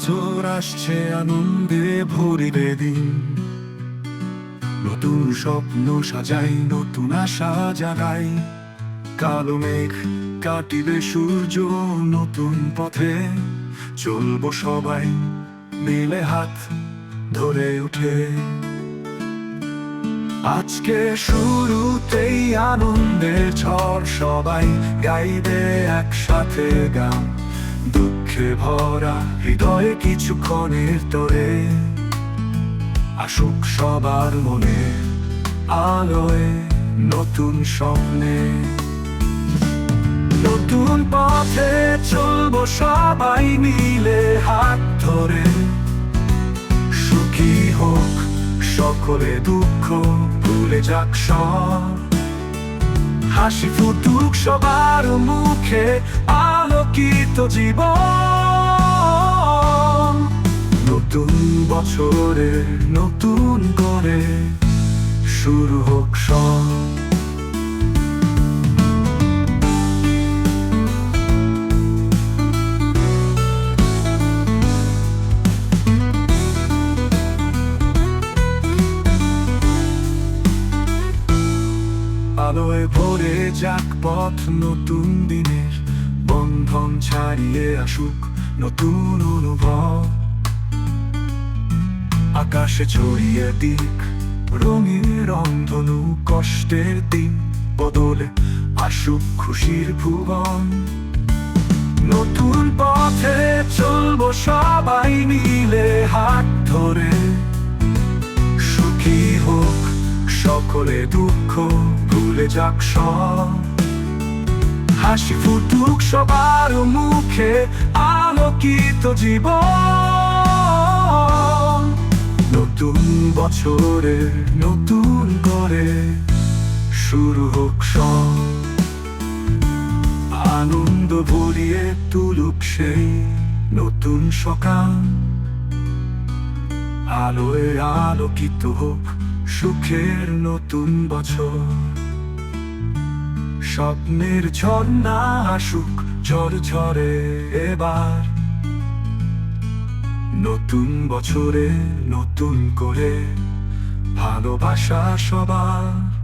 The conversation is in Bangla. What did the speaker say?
বছর আসছে, আনন্দে ভরিবে দিন। নতুন স্বপ্ন সাজাই, নতুন আশা জাগাই। কালো মেঘ কাটিবে সূর্য নতুন পথে। চলবো সবাই মিলে হাত ধরে উঠে। আজকে শুরুতেই আনন্দের ঝড় সবাই গাইবে একসাথে গান। দুঃখে ভরা হৃদয়ে কিছুক্ষণের তোরে। আসুক সবার মনে আলোয় নতুন স্বপ্নে। নতুন পথে চলবো সবাই মিলে হাত ধরে। সুখী হোক সকলে দুঃখ, ভুলে যাক সব। হাসি ফুটুক সবার মুখে আলোকিত জীবন। নতুন বছরে নতুন করে শুরু হোক সব। আলোয় ভরে যাক পথ নতুন দিনের বন্ধন ছাড়িয়ে আসুক নতুন অনুভব। আকাশে ছড়িয়ে দিক রঙিন রংধনু কষ্টের দিন, বদলে আসুক খুশির ভুবন নতুন পথে চলবো সবাই মিলে হাত ধরে। সুখী হোক সকলে দুঃখ, ভুলে যাক সব। হাসি ফুটুক সবার মুখে আলোকিত জীবন। নতুন বছরে, নতুন করে শুরু হোক সব। আনন্দ ভরিয়ে তুলুক সেই নতুন সকাল। আলোয় আলোকিত হোক সুখের নতুন বছর। স্বপ্নের ঝর্ণা আসুক ঝড় ঝরে এবার। নতুন বছরে নতুন করে ভালোবাসা সবার